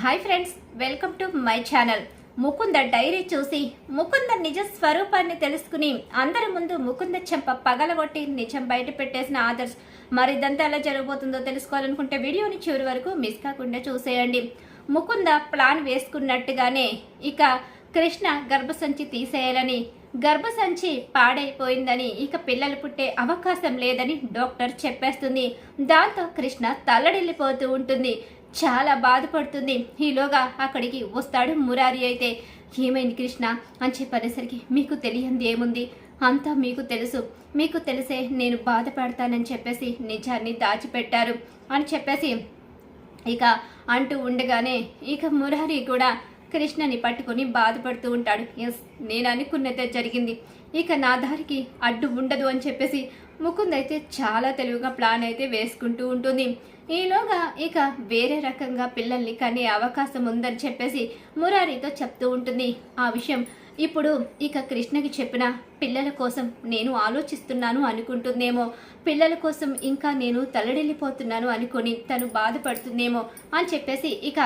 Hi friends welcome to my channel Mukunda diary చూసి ముకుంద నిజ స్వరూపాన్ని తెలుసుకుని అందరి ముందు ముకుంద చెంప పగలగొట్టి నిజం బయట పెట్టేసిన ఆదర్శ్ మరి ఇదంతా ఎలా జరగబోతుందో తెలుసుకోవాలనుకుంటే వీడియోని చివరి వరకు మిస్ కాకుండా చూసేయండి. ముకుంద ప్లాన్ వేసుకున్నట్టుగానే ఇక కృష్ణ గర్భసంచి తీసేయాలని గర్భసంచి పాడైపోయిందని ఇక పిల్లలు పుట్టే అవకాశం లేదని డాక్టర్ చెప్పేస్తుంది. దాంతో కృష్ణ తల్లడిల్లిపోతూ ఉంటుంది. చాలా బాధపడుతుంది. ఈలోగా అక్కడికి వస్తాడు మురారి అయితే. ఏమైంది కృష్ణ? అని చెప్పనేసరికి మీకు తెలియంది ఏముంది? అంతా మీకు తెలుసు. మీకు తెలిసే నేను బాధపడతానని చెప్పేసి నిజాన్ని దాచిపెట్టారు అని చెప్పేసి ఇక అంటూ ఉండగానే ఇక మురారి కూడా కృష్ణని పట్టుకొని బాధపడుతూ ఉంటాడు. ఎస్ నేను అనుకున్నదే జరిగింది. ఇక నా దారికి అడ్డు ఉండదు అని చెప్పేసి ముకుంద్ అయితే చాలా తెలివిగా ప్లాన్ అయితే వేసుకుంటూ ఉంటుంది. ఈలోగా ఇక వేరే రకంగా పిల్లల్ని కనే అవకాశం ఉందని చెప్పేసి మురారితో చెప్తూ ఉంటుంది. ఆ విషయం ఇప్పుడు ఇక కృష్ణకి చెప్పిన పిల్లల కోసం నేను ఆలోచిస్తున్నాను అనుకుంటుందేమో. పిల్లల కోసం ఇంకా నేను తల్లడిల్లిపోతున్నాను అనుకొని తను బాధపడుతుందేమో అని చెప్పేసి ఇక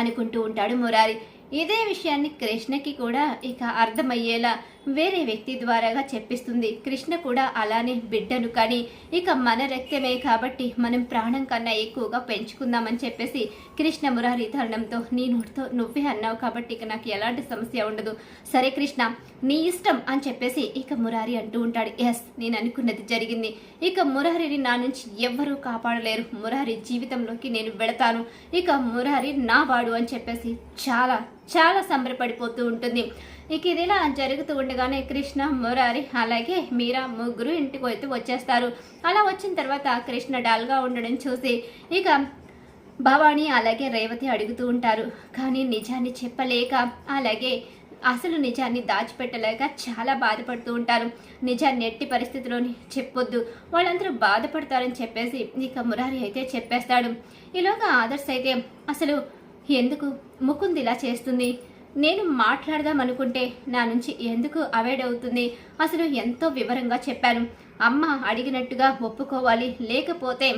అనుకుంటూ ఉంటాడు మురారి. ఇదే విషయాన్ని కృష్ణకి కూడా ఇక అర్థమయ్యేలా వేరే వ్యక్తి ద్వారాగా చెప్పిస్తుంది. కృష్ణ కూడా అలానే బిడ్డను కానీ ఇక మన రక్తమే కాబట్టి మనం ప్రాణం కన్నా ఎక్కువగా పెంచుకుందామని చెప్పేసి కృష్ణ మురారి తరుణంతో నీ నోటితో నువ్వే అన్నావు కాబట్టి ఇక నాకు ఎలాంటి సమస్య ఉండదు. సరే కృష్ణ నీ ఇష్టం అని చెప్పేసి ఇక మురారి అంటూ ఉంటాడు. ఎస్ నేను అనుకున్నది జరిగింది. ఇక మురారిని నా నుంచి ఎవ్వరూ కాపాడలేరు. మురారి జీవితంలోకి నేను వెళతాను. ఇక మురారి నా వాడు అని చెప్పేసి చాలా చాలా సంబరపడిపోతూ ఉంటుంది. ఇక ఇది ఇలా జరుగుతూ ఉండగానే కృష్ణ మురారి అలాగే మీరా ముగ్గురు ఇంటికి అయితే వచ్చేస్తారు. అలా వచ్చిన తర్వాత కృష్ణ డాల్గా ఉండడం చూసి ఇక భవానీ అలాగే రేవతి అడుగుతూ ఉంటారు. కానీ నిజాన్ని చెప్పలేక అలాగే అసలు నిజాన్ని దాచిపెట్టలేక చాలా బాధపడుతూ ఉంటారు. నిజాన్ని ఎట్టి పరిస్థితిలోని చెప్పొద్దు. వాళ్ళందరూ బాధపడతారని చెప్పేసి ఇక మురారి అయితే చెప్పేస్తాడు. ఈలోగా ఆదర్శ్ అయితే అసలు ఎందుకు ముకుంది ఇలా చేస్తుంది? నేను మాట్లాడదాం అనుకుంటే నా నుంచి ఎందుకు అవాయిడ్ అవుతుంది? అసలు ఎంతో వివరంగా చెప్పాను. అమ్మ అడిగినట్టుగా ఒప్పుకోవాలి లేకపోతే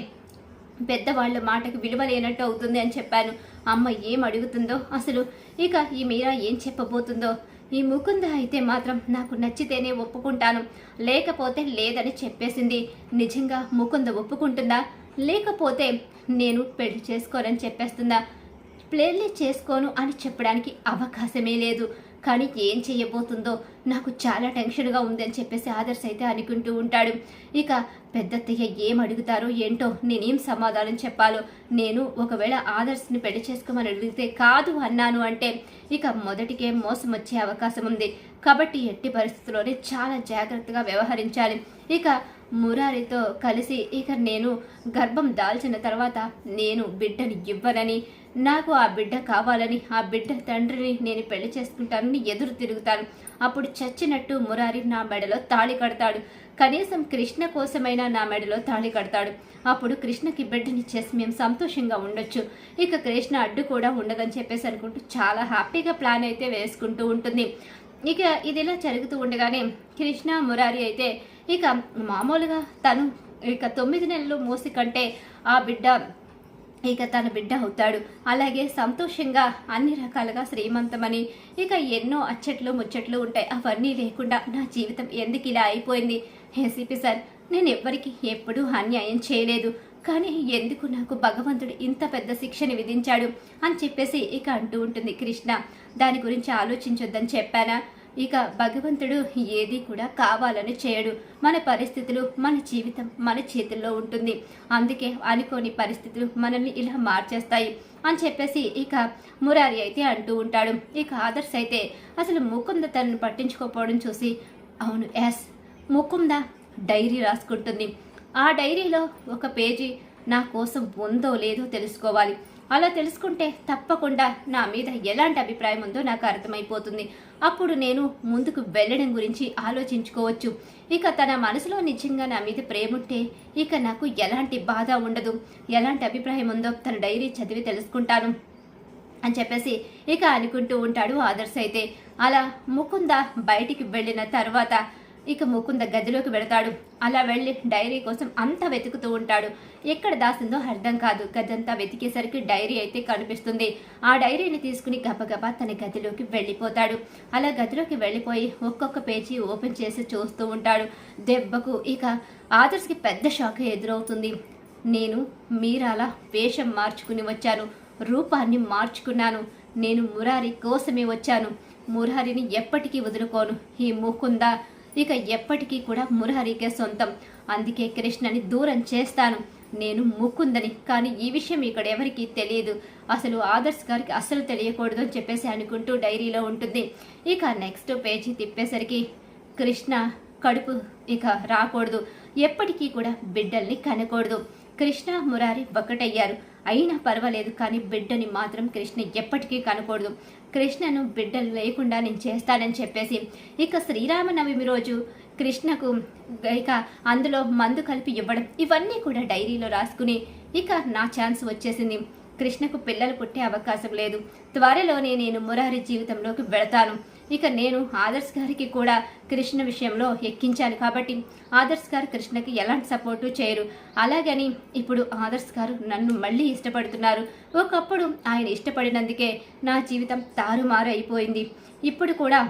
పెద్దవాళ్ళ మాటకు విలువ లేనట్టు అవుతుంది అని చెప్పాను. అమ్మ ఏం అడుగుతుందో అసలు ఇక ఈ మీరా ఏం చెప్పబోతుందో? ఈ ముకుంద అయితే మాత్రం నాకు నచ్చితేనే ఒప్పుకుంటాను. లేకపోతే లేదని చెప్పేసింది. నిజంగా ముకుంద ఒప్పుకుంటుందా? లేకపోతే నేను పెళ్ళి చేసుకోనని చెప్పేస్తుందా? పెళ్ళి చేసుకోను అని చెప్పడానికి అవకాశమే లేదు. కానీ ఏం చేయబోతుందో నాకు చాలా టెన్షన్గా ఉంది అని చెప్పేసి ఆదర్శ్ అయితే అనుకుంటూ ఉంటాడు. ఇక పెద్దత్తయ్య ఏం అడుగుతారో ఏంటో నేనేం సమాధానం చెప్పాలో నేను ఒకవేళ ఆదర్శ్ని పెళ్ళి చేసుకోమని అడిగితే కాదు అన్నాను అంటే ఇక మొదటికే మోసం వచ్చే అవకాశం ఉంది. కాబట్టి ఎట్టి పరిస్థితుల్లోనే చాలా జాగ్రత్తగా వ్యవహరించాలి. ఇక మురారితో కలిసి ఇక నేను గర్భం దాల్చిన తర్వాత నేను బిడ్డని ఇవ్వనని నాకు ఆ బిడ్డ కావాలని ఆ బిడ్డ తండ్రిని నేను పెళ్ళి చేసుకుంటానని ఎదురు తిరుగుతాను. అప్పుడు చచ్చినట్టు మురారి నా మెడలో తాళి కడతాడు. కనీసం కృష్ణ కోసమైనా నా మెడలో తాళి కడతాడు. అప్పుడు కృష్ణకి బిడ్డనిచ్చేసి మేము సంతోషంగా ఉండొచ్చు. ఇక కృష్ణ అడ్డు కూడా ఉండదని చెప్పేసి అనుకుంటూ చాలా హ్యాపీగా ప్లాన్ అయితే వేసుకుంటూ ఉంటుంది. ఇక ఇది ఇలా జరుగుతూ ఉండగానే కృష్ణ మురారి అయితే ఇక మామూలుగా తను ఇక తొమ్మిది నెలలు మూసి కంటే ఆ బిడ్డ ఇక తన బిడ్డ అవుతాడు. అలాగే సంతోషంగా అన్ని రకాలుగా శ్రీమంతమని. ఇక ఎన్నో అచ్చట్లు ముచ్చట్లు ఉంటాయి. అవన్నీ లేకుండా నా జీవితం ఎందుకు ఇలా అయిపోయింది? ఏసీపీ సార్ నేను ఎవ్వరికి ఎప్పుడూ అన్యాయం చేయలేదు. కానీ ఎందుకు నాకు భగవంతుడు ఇంత పెద్ద శిక్షని విధించాడు? అని చెప్పేసి ఇక అంటూ ఉంటుంది కృష్ణ. దాని గురించి ఆలోచించొద్దని చెప్పానా? ఇక భగవంతుడు ఏది కూడా కావాలని చేయడు. మన పరిస్థితులు మన జీవితం మన చేతుల్లో ఉంటుంది. అందుకే అనుకోని పరిస్థితులు మనల్ని ఇలా మార్చేస్తాయి అని చెప్పేసి ఇక మురారి అయితే అంటూ ఉంటాడు. ఇక ఆదర్శ్ అయితే అసలు ముకుంద తనను పట్టించుకోపోవడం చూసి అవును ఎస్ ముకుంద డైరీ రాసుకుంటుంది. ఆ డైరీలో ఒక పేజీ నా కోసం ఉందో లేదో తెలుసుకోవాలి. అలా తెలుసుకుంటే తప్పకుండా నా మీద ఎలాంటి అభిప్రాయం ఉందో నాకు అర్థమైపోతుంది. అప్పుడు నేను ముందుకు వెళ్ళడం గురించి ఆలోచించుకోవచ్చు. ఇక తన మనసులో నిజంగా నా మీద ప్రేమ ఉంటే ఇక నాకు ఎలాంటి బాధ ఉండదు. ఎలాంటి అభిప్రాయం ఉందో తన డైరీ చదివి తెలుసుకుంటాను అని చెప్పేసి ఇక అనుకుంటూ ఉంటాడు ఆదర్శ్ అయితే. అలా ముకుంద బయటికి వెళ్ళిన తర్వాత ఇక ముకుంద గదిలోకి వెళతాడు. అలా వెళ్ళి డైరీ కోసం అంతా వెతుకుతూ ఉంటాడు. ఎక్కడ దాసిందో అర్థం కాదు. గదంతా వెతికేసరికి డైరీ అయితే కనిపిస్తుంది. ఆ డైరీని తీసుకుని గబగబా తన గదిలోకి వెళ్ళిపోతాడు. అలా గదిలోకి వెళ్ళిపోయి ఒక్కొక్క పేజీ ఓపెన్ చేసి చూస్తూ ఉంటాడు. దెబ్బకు ఇక ఆదర్శ్కి పెద్ద షాక్ ఎదురవుతుంది. నేను మీరాల వేషం మార్చుకుని వచ్చాను. రూపాన్ని మార్చుకున్నాను. నేను మురారి కోసమే వచ్చాను. మురారిని ఎప్పటికీ వదులుకోను. ఈ ముకుంద ఇక ఎప్పటికీ కూడా మురహరికే సొంతం. అందుకే కృష్ణని దూరం చేస్తాను. నేను ముక్కుందని కానీ ఈ విషయం ఇక్కడ ఎవరికీ తెలియదు. అసలు ఆదర్శ్ గారికి అస్సలు తెలియకూడదు అని చెప్పేసి అనుకుంటూ డైరీలో ఉంటుంది. ఇక నెక్స్ట్ పేజీ తిప్పేసరికి కృష్ణ కడుపు ఇక రాకూడదు. ఎప్పటికీ కూడా బిడ్డల్ని కనకూడదు. కృష్ణ మురారి ఒకటయ్యారు అయినా పర్వాలేదు కానీ బిడ్డని మాత్రం కృష్ణ ఎప్పటికీ కనకూడదు. కృష్ణను బిడ్డలు లేకుండా నేను చేస్తానని చెప్పేసి ఇక శ్రీరామనవమి రోజు కృష్ణకు ఇక అందులో మందు కలిపి ఇవ్వడం ఇవన్నీ కూడా డైరీలో రాసుకుని ఇక నా ఛాన్స్ వచ్చేసింది. కృష్ణకు పిల్లలు పుట్టే అవకాశం లేదు. త్వరలోనే నేను మురారి జీవితంలోకి వెళతాను. ఇక నేను ఆదర్శ్ గారికి కూడా కృష్ణ విషయంలో ఎక్కించాను కాబట్టి ఆదర్శ్ గారు కృష్ణకి ఎలాంటి సపోర్టు చేయరు. అలాగని ఇప్పుడు ఆదర్శ్ గారు నన్ను మళ్ళీ ఇష్టపడుతున్నారు. ఒకప్పుడు ఆయన ఇష్టపడినందుకే నా జీవితం తారుమారు అయిపోయింది ఇప్పుడు కూడా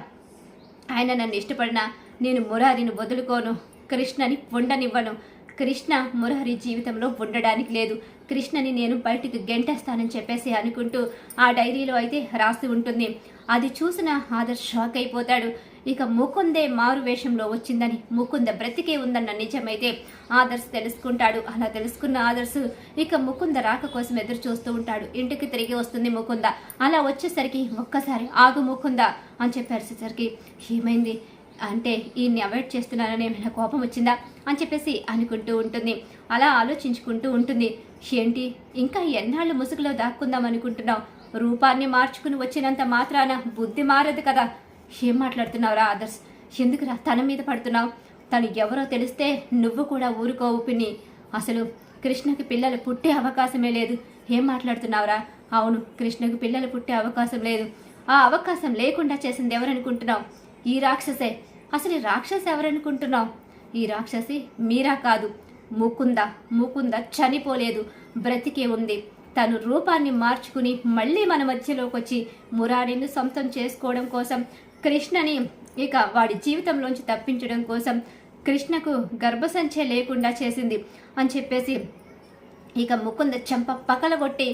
ఆయన నన్ను ఇష్టపడినా నేను మురారిని వదులుకోను. కృష్ణని ఉండనివ్వను. కృష్ణ మురహరి జీవితంలో ఉండడానికి లేదు. కృష్ణని నేను బయటికి గెంటేస్తానని చెప్పేసి అనుకుంటూ ఆ డైరీలో అయితే రాసి ఉంటుంది. అది చూసిన ఆదర్శ్ షాక్ అయిపోతాడు. ఇక ముకుందే మారు వేషంలో వచ్చిందని ముకుంద బ్రతికే ఉందన్న నిజమైతే ఆదర్శ్ తెలుసుకుంటాడు. అలా తెలుసుకున్న ఆదర్శ్ ఇక ముకుంద రాక కోసం ఎదురు చూస్తూ ఉంటాడు. ఇంటికి తిరిగి వస్తుంది ముకుంద. అలా వచ్చేసరికి ఒక్కసారి ఆగు ముకుంద అని చెప్పేసరికి ఏమైంది? అంటే ఈయన్ని అవాయిడ్ చేస్తున్నానని ఏమైనా కోపం వచ్చిందా అని చెప్పేసి అనుకుంటూ ఉంటుంది. అలా ఆలోచించుకుంటూ ఉంటుంది. ఏంటి? ఇంకా ఎన్నాళ్ళు ముసుగులో దాక్కుందాం అనుకుంటున్నావు? రూపాన్ని మార్చుకుని వచ్చినంత మాత్రాన బుద్ధి మారదు కదా. ఏం మాట్లాడుతున్నావురా ఆదర్శ్? ఎందుకురా తన మీద పడుతున్నావు? తను ఎవరో తెలిస్తే నువ్వు కూడా ఊరుకోవు పిన్ని అసలు కృష్ణకి పిల్లలు పుట్టే అవకాశమే లేదు. ఏం మాట్లాడుతున్నావురా? అవును కృష్ణకు పిల్లలు పుట్టే అవకాశం లేదు. ఆ అవకాశం లేకుండా చేసింది ఎవరనుకుంటున్నావు? ఈ రాక్షసే. అసలు ఈ రాక్షసి ఎవరనుకుంటున్నావు? ఈ రాక్షసి మీరా కాదు. ముకుంద ముకుంద చనిపోలేదు. బ్రతికే ఉంది. తను రూపాన్ని మార్చుకుని మళ్ళీ మన మధ్యలోకి వచ్చి మురారిని సొంతం చేసుకోవడం కోసం కృష్ణని ఇక వాడి జీవితంలోంచి తప్పించడం కోసం కృష్ణకు గర్భసంచే లేకుండా చేసింది అని చెప్పేసి ఇక ముకుంద చెంప పకలగొట్టి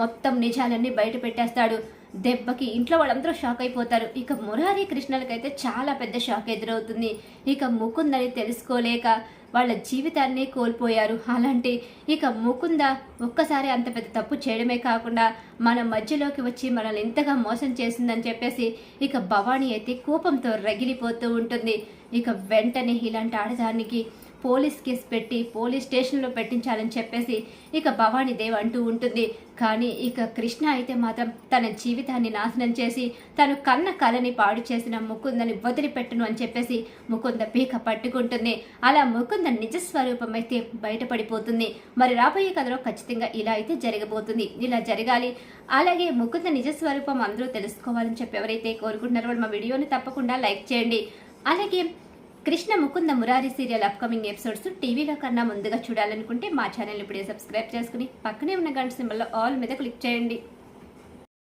మొత్తం నిజాలన్నీ బయట పెట్టేస్తాడు. దెబ్బకి ఇంట్లో వాళ్ళందరూ షాక్ అయిపోతారు. ఇక మురారి కృష్ణలకైతే చాలా పెద్ద షాక్ ఎదురవుతుంది. ఇక ముకుందని తెలుసుకోలేక వాళ్ళ జీవితాన్ని కోల్పోయారు. అలాంటి ఇక ముకుంద ఒక్కసారి అంత పెద్ద తప్పు చేయడమే కాకుండా మన మధ్యలోకి వచ్చి మనల్ని ఇంతగా మోసం చేసిందని చెప్పేసి ఇక భవానీ అయితే కోపంతో రగిలిపోతూ ఉంటుంది. ఇక వెంటనే ఇలాంటి ఆడదానికి పోలీస్ కేసు పెట్టి పోలీస్ స్టేషన్లో పెట్టించాలని చెప్పేసి ఇక భవానీ దేవ్ అంటూ ఉంటుంది. కానీ ఇక కృష్ణ అయితే మాత్రం తన జీవితాన్ని నాశనం చేసి తను కన్న కళని పాడు చేసిన ముకుందని వదిలిపెట్టను అని చెప్పేసి ముకుంద పీక పట్టుకుంటుంది. అలా ముకుంద నిజస్వరూపం అయితే బయటపడిపోతుంది. మరి రాబోయే కథలో ఖచ్చితంగా ఇలా అయితే జరగబోతుంది. ఇలా జరగాలి. అలాగే ముకుంద నిజస్వరూపం అందరూ తెలుసుకోవాలని చెప్పి ఎవరైతే కోరుకుంటున్నారో మా వీడియోని తప్పకుండా లైక్ చేయండి. అలాగే Krishna Mukunda Murari serial upcoming episodes టీవీలో కన్నా ముందుగా చూడాలనుకుంటే మా ఛానల్ ఇప్పుడే సబ్స్క్రైబ్ చేసుకుని పక్కనే ఉన్న గంట సింబల్లో ఆల్ మీద క్లిక్ చేయండి.